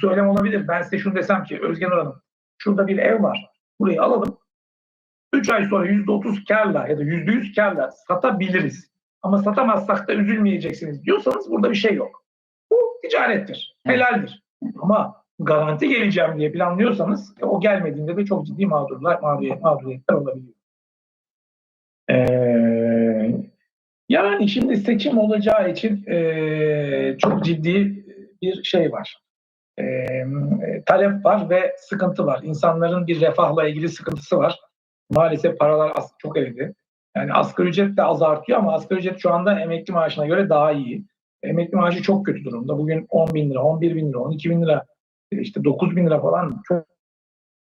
söylem olabilir. Ben size şunu desem ki Özgen Hanım şurada bir ev var. Burayı alalım. 3 ay sonra %30 karla ya da %100 karla satabiliriz. Ama satamazsak da üzülmeyeceksiniz diyorsanız burada bir şey yok. Bu ticarettir. Helaldir. Ama garanti geleceğim diye planlıyorsanız e, o gelmediğinde de çok ciddi mağdurlar, mağduriyet, mağduriyetler olabiliyor. Ee, yani şimdi seçim olacağı için e, çok ciddi bir şey var. E, talep var ve sıkıntı var. İnsanların bir refahla ilgili sıkıntısı var. Maalesef paralar çok eridi. Yani asgari ücret de az artıyor ama asgari ücret şu anda emekli maaşına göre daha iyi. Emekli maaşı çok kötü durumda. Bugün 10 bin lira, 11 bin lira, 12 bin lira, işte 9 bin lira falan çok,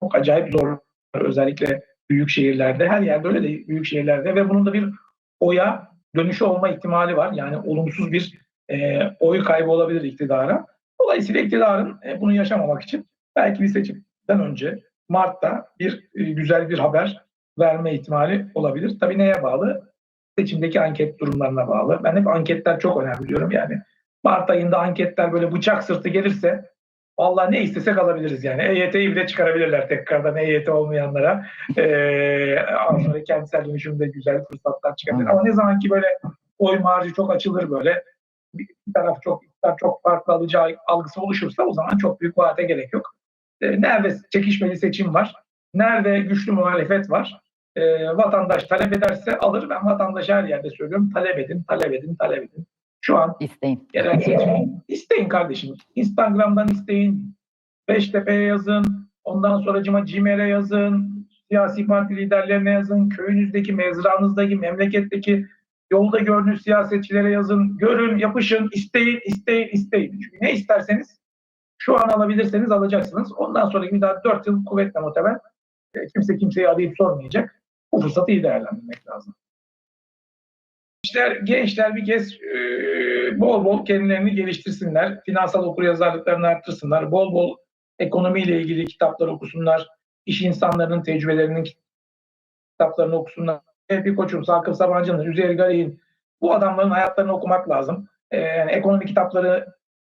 çok acayip zor. Özellikle büyük şehirlerde, her yerde öyle de büyük şehirlerde ve bunun da bir oya dönüşü olma ihtimali var. Yani olumsuz bir e, oy kaybı olabilir iktidara. Dolayısıyla iktidarın e, bunu yaşamamak için belki bir seçimden önce Mart'ta bir e, güzel bir haber verme ihtimali olabilir. Tabii neye bağlı? Seçimdeki anket durumlarına bağlı. Ben hep anketler çok önemli diyorum yani. Mart ayında anketler böyle bıçak sırtı gelirse vallahi ne istesek alabiliriz yani. EYT'yi bile çıkarabilirler tekrardan EYT olmayanlara. Ee, sonra kentsel dönüşümde güzel fırsatlar çıkabilir. Ama ne zaman ki böyle oy marjı çok açılır böyle bir taraf çok çok farklı alacağı algısı oluşursa o zaman çok büyük vaate gerek yok. Ee, nerede çekişmeli seçim var? Nerede güçlü muhalefet var? Ee, vatandaş talep ederse alır. Ben vatandaşa her yerde söylüyorum. Talep edin, talep edin, talep edin. Şu an İsteyin. yerel seçim. İsteyin kardeşim. Instagram'dan isteyin. Beştepe'ye yazın. Ondan sonra cima CİMER'e yazın. Siyasi parti liderlerine yazın. Köyünüzdeki, mezranızdaki, memleketteki yolda gördüğünüz siyasetçilere yazın. Görün, yapışın, isteyin, isteyin, isteyin. Çünkü ne isterseniz şu an alabilirseniz alacaksınız. Ondan sonra bir daha 4 yıl kuvvetle muhtemel e, kimse kimseyi arayıp sormayacak. Bu fırsatı iyi değerlendirmek lazım. Gençler, gençler bir kez e, bol bol kendilerini geliştirsinler. Finansal okuryazarlıklarını arttırsınlar. Bol bol ekonomiyle ilgili kitaplar okusunlar. İş insanlarının tecrübelerinin kitaplarını okusunlar. Bir koçum, Sakıp Sabancı'nın, Üzeyir Gari'nin bu adamların hayatlarını okumak lazım. E, yani ekonomi kitapları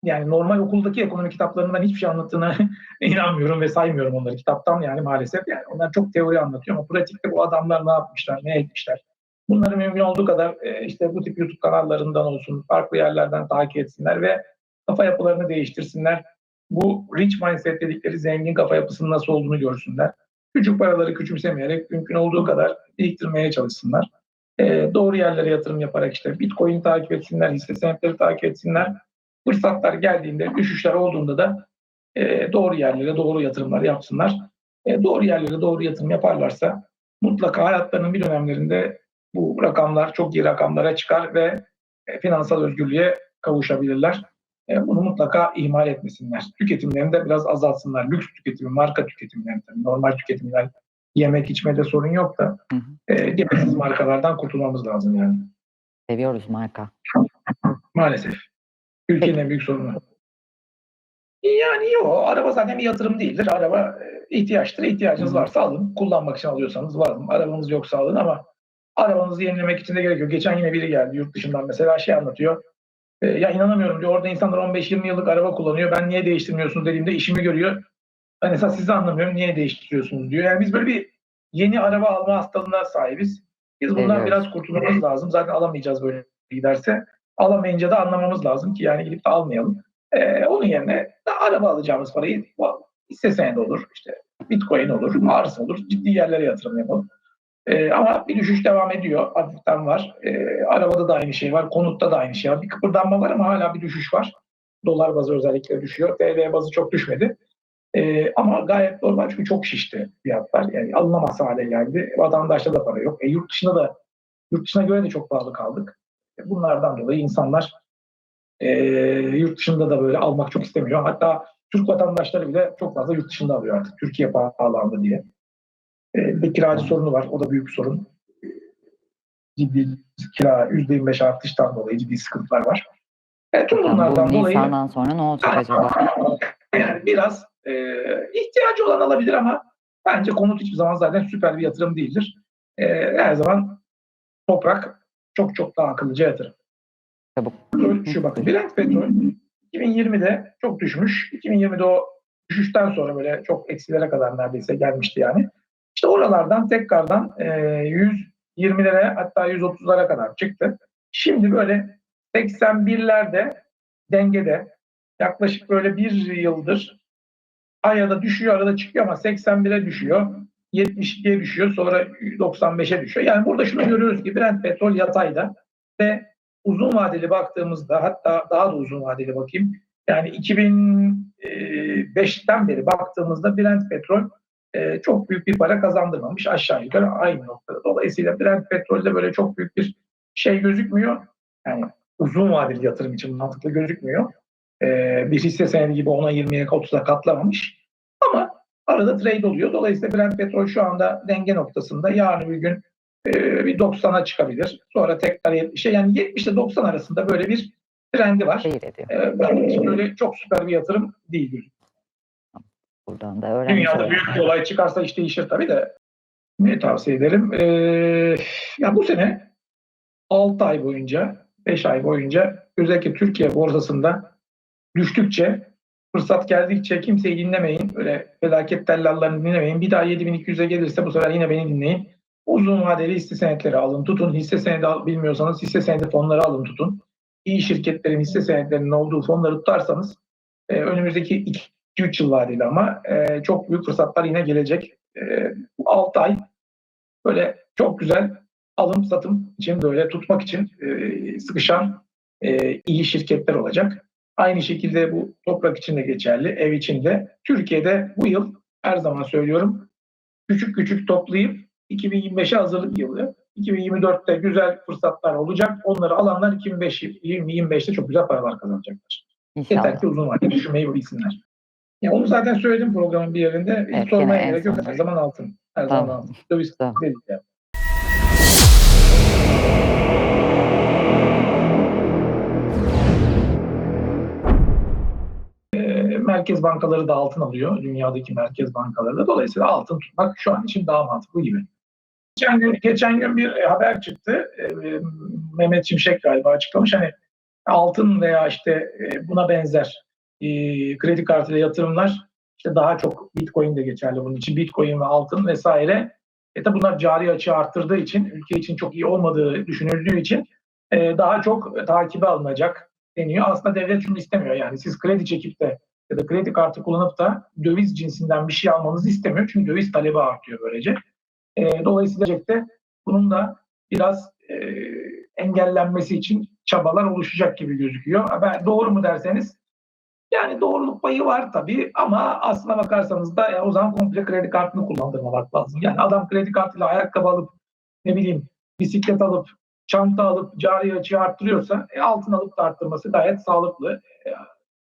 yani normal okuldaki ekonomi kitaplarının ben hiçbir şey anlattığına inanmıyorum ve saymıyorum onları kitaptan yani maalesef. Yani onlar çok teori anlatıyor ama pratikte bu adamlar ne yapmışlar, ne etmişler. Bunları mümkün olduğu kadar e, işte bu tip YouTube kanallarından olsun, farklı yerlerden takip etsinler ve kafa yapılarını değiştirsinler. Bu rich mindset dedikleri zengin kafa yapısının nasıl olduğunu görsünler. Küçük paraları küçümsemeyerek mümkün olduğu kadar biriktirmeye çalışsınlar. E, doğru yerlere yatırım yaparak işte Bitcoin takip etsinler, hisse senetleri takip etsinler. Fırsatlar geldiğinde, düşüşler olduğunda da e, doğru yerlere doğru yatırımlar yapsınlar. E, doğru yerlere doğru yatırım yaparlarsa mutlaka hayatlarının bir dönemlerinde bu rakamlar çok iyi rakamlara çıkar ve e, finansal özgürlüğe kavuşabilirler. E, bunu mutlaka ihmal etmesinler. Tüketimlerini de biraz azaltsınlar. Lüks tüketimi, marka tüketimlerini, tabii normal tüketimler, yemek içmede sorun yok da Hı hı. e, gereksiz markalardan kurtulmamız lazım yani. Seviyoruz marka. Maalesef. Ülkenin en büyük sorunu. Yani yok. Araba zaten bir yatırım değildir. Araba e, ihtiyaçtır. İhtiyacınız varsa alın. Kullanmak için alıyorsanız alın. Arabanız yoksa alın ama arabanızı yenilemek için de gerek yok. Geçen yine biri geldi yurt dışından mesela şey anlatıyor. E, ya inanamıyorum diyor. Orada insanlar 15-20 yıllık araba kullanıyor. Ben niye değiştirmiyorsunuz dediğimde işimi görüyor. Ben esas sizi anlamıyorum. Niye değiştiriyorsunuz diyor. Yani biz böyle bir yeni araba alma hastalığına sahibiz. Biz bundan Evet. biraz kurtulmamız lazım. Zaten alamayacağız böyle giderse. Alamayınca da anlamamız lazım ki yani gidip de almayalım. Ee, onun yerine araba alacağımız parayı hisse senedi olur, işte bitcoin olur, arsa olur, ciddi yerlere yatırım yapalım. Ee, ama bir düşüş devam ediyor, hafiften var. Ee, arabada da aynı şey var, konutta da aynı şey var. Bir kıpırdanma var ama hala bir düşüş var. Dolar bazı özellikle düşüyor, TL bazı çok düşmedi. Ee, ama gayet normal çünkü çok şişti fiyatlar. Yani alınamaz hale geldi. Vatandaşta da para yok. E, yurt dışında da yurt dışına göre de çok pahalı kaldık. E, Bunlardan dolayı insanlar e, yurt dışında da böyle almak çok istemiyor. Hatta Türk vatandaşları bile çok fazla yurt dışında alıyor artık. Türkiye pahalandı diye. E, bir kiracı sorunu var. O da büyük bir sorun. Ciddi kira %25 artıştan dolayı ciddi sıkıntılar var. E, tüm bunlardan bu dolayı Nisan'dan sonra ne olacak acaba? yani biraz e, ihtiyacı olan alabilir ama bence konut hiçbir zaman zaten süper bir yatırım değildir. E, her zaman toprak çok çok daha akıllıca yatırım. Çabuk. Petrol, şu bakın Brent petrol 2020'de çok düşmüş. 2020'de o düşüşten sonra böyle çok eksilere kadar neredeyse gelmişti yani. İşte oralardan tekrardan e, 120'lere hatta 130'lara kadar çıktı. Şimdi böyle 81'lerde dengede yaklaşık böyle bir yıldır arada düşüyor arada çıkıyor ama 81'e düşüyor. 72'ye düşüyor sonra 95'e düşüyor. Yani burada şunu görüyoruz ki Brent petrol yatayda ve uzun vadeli baktığımızda hatta daha da uzun vadeli bakayım. Yani 2005'ten beri baktığımızda Brent petrol e, çok büyük bir para kazandırmamış aşağı yukarı aynı noktada. Dolayısıyla Brent petrolde böyle çok büyük bir şey gözükmüyor. Yani uzun vadeli yatırım için mantıklı gözükmüyor. E, bir hisse senedi gibi 10'a 20'ye 30'a katlamamış. Ama arada trade oluyor. Dolayısıyla Brent petrol şu anda denge noktasında. Yarın bir gün e, bir 90'a çıkabilir. Sonra tekrar 70'e yani 70 ile 90 arasında böyle bir trendi var. E, için böyle çok süper bir yatırım değil. Buradan da öğrenmiş Dünyada büyük bir olay çıkarsa iş değişir tabii de. Ne tavsiye ederim? Ee, ya bu sene 6 ay boyunca, 5 ay boyunca özellikle Türkiye borsasında düştükçe, fırsat geldikçe kimseyi dinlemeyin. Böyle felaket tellallarını dinlemeyin. Bir daha 7200'e gelirse bu sefer yine beni dinleyin. Uzun vadeli hisse senetleri alın tutun. Hisse senedi al- bilmiyorsanız hisse senedi fonları alın tutun. İyi şirketlerin hisse senetlerinin olduğu fonları tutarsanız e, önümüzdeki 2-3 yıl vadeli ama e, çok büyük fırsatlar yine gelecek. E, 6 ay böyle çok güzel alım satım için böyle tutmak için e, sıkışan e, iyi şirketler olacak. Aynı şekilde bu toprak için de geçerli, ev için de. Türkiye'de bu yıl her zaman söylüyorum küçük küçük toplayıp 2025'e hazırlık yılı. 2024'te güzel fırsatlar olacak. Onları alanlar 2025 2025'te çok güzel paralar kazanacaklar. Yeter İnşallah. ki uzun vadeli düşünmeyi bilsinler. Ya onu zaten söyledim programın bir yerinde. Hiç Evet, sormaya gerek yok. Her zaman altın. Her zaman Tamam. altın. Döviz Tamam. dedik ya. Ee, merkez bankaları da altın alıyor. Dünyadaki merkez bankaları da. Dolayısıyla altın tutmak şu an için daha mantıklı gibi. Geçen gün, geçen gün bir haber çıktı. Ee, Mehmet Şimşek galiba açıklamış. Hani altın veya işte e, buna benzer e, kredi kartıyla yatırımlar işte daha çok Bitcoin de geçerli bunun için. Bitcoin ve altın vesaire. E tabi bunlar cari açığı arttırdığı için, ülke için çok iyi olmadığı düşünüldüğü için e, daha çok takibe alınacak deniyor. Aslında devlet şunu istemiyor. Yani siz kredi çekip de ya da kredi kartı kullanıp da döviz cinsinden bir şey almanızı istemiyor. Çünkü döviz talebi artıyor böylece. E, dolayısıyla gelecekte bunun da biraz e, engellenmesi için çabalar oluşacak gibi gözüküyor. Ben doğru mu derseniz yani doğruluk payı var tabii ama aslına bakarsanız da ya o zaman komple kredi kartını kullandırmamak lazım. Yani adam kredi kartıyla ayakkabı alıp ne bileyim bisiklet alıp çanta alıp cari açığı arttırıyorsa e, altın alıp da arttırması gayet sağlıklı. E,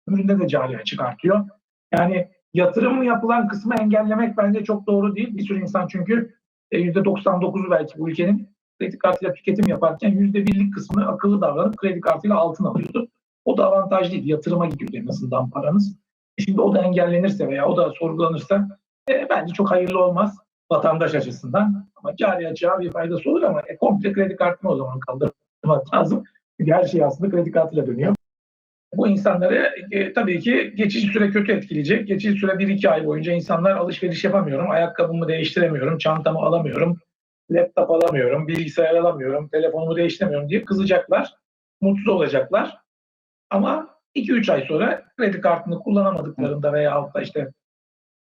üründe de cari açık artıyor. Yani yatırım yapılan kısmı engellemek bence çok doğru değil. Bir sürü insan çünkü e, %99'u belki bu ülkenin kredi kartıyla tüketim yaparken %1'lik kısmını akıllı davranıp kredi kartıyla altın alıyordu. O da avantajlıydı. Yatırıma gidiyordu en azından paranız. Şimdi o da engellenirse veya o da sorgulanırsa e, bence çok hayırlı olmaz vatandaş açısından. Ama cari açığa bir faydası olur ama e, komple kredi kartını o zaman kaldırmak lazım. Çünkü her şey aslında kredi kartıyla dönüyor. Bu insanları e, tabii ki geçici süre kötü etkileyecek. Geçici süre 1-2 ay boyunca insanlar alışveriş yapamıyorum, ayakkabımı değiştiremiyorum, çantamı alamıyorum, laptop alamıyorum, bilgisayar alamıyorum, telefonumu değiştiremiyorum diye kızacaklar, mutsuz olacaklar. Ama 2-3 ay sonra kredi kartını kullanamadıklarında veya da işte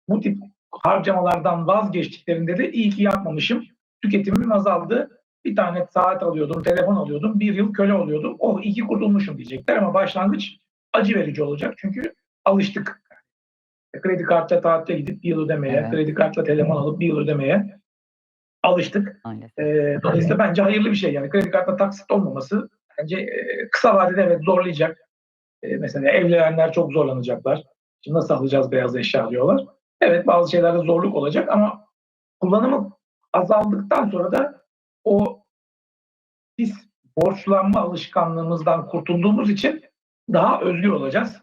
bu tip harcamalardan vazgeçtiklerinde de iyi ki yapmamışım. Tüketimim azaldı. Bir tane saat alıyordum, telefon alıyordum, bir yıl köle oluyordum. Oh iyi ki kurtulmuşum diyecekler ama başlangıç acı verici olacak çünkü alıştık. Kredi kartla tatile gidip bir yıl ödemeye, Evet. kredi kartla telefon alıp bir yıl ödemeye alıştık. Ee, dolayısıyla bence hayırlı bir şey. Yani kredi kartla taksit olmaması bence e, kısa vadede evet zorlayacak. E, mesela evlenenler çok zorlanacaklar. Şimdi nasıl alacağız beyaz eşya diyorlar. Evet bazı şeylerde zorluk olacak ama kullanımı azaldıktan sonra da o biz borçlanma alışkanlığımızdan kurtulduğumuz için daha özgür olacağız.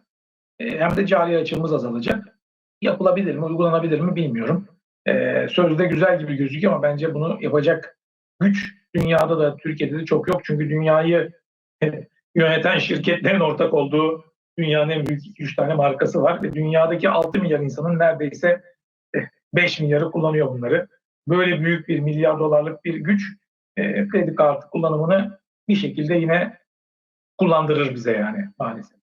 E, hem de cari açığımız azalacak. Yapılabilir mi, uygulanabilir mi bilmiyorum. E, sözde güzel gibi gözüküyor ama bence bunu yapacak güç dünyada da Türkiye'de de çok yok. Çünkü dünyayı yöneten şirketlerin ortak olduğu Dünyanın en büyük 2-3 tane markası var ve dünyadaki 6 milyar insanın neredeyse eh, 5 milyarı kullanıyor bunları. Böyle büyük bir milyar dolarlık bir güç eh, kredi kartı kullanımını bir şekilde yine kullandırır bize yani maalesef.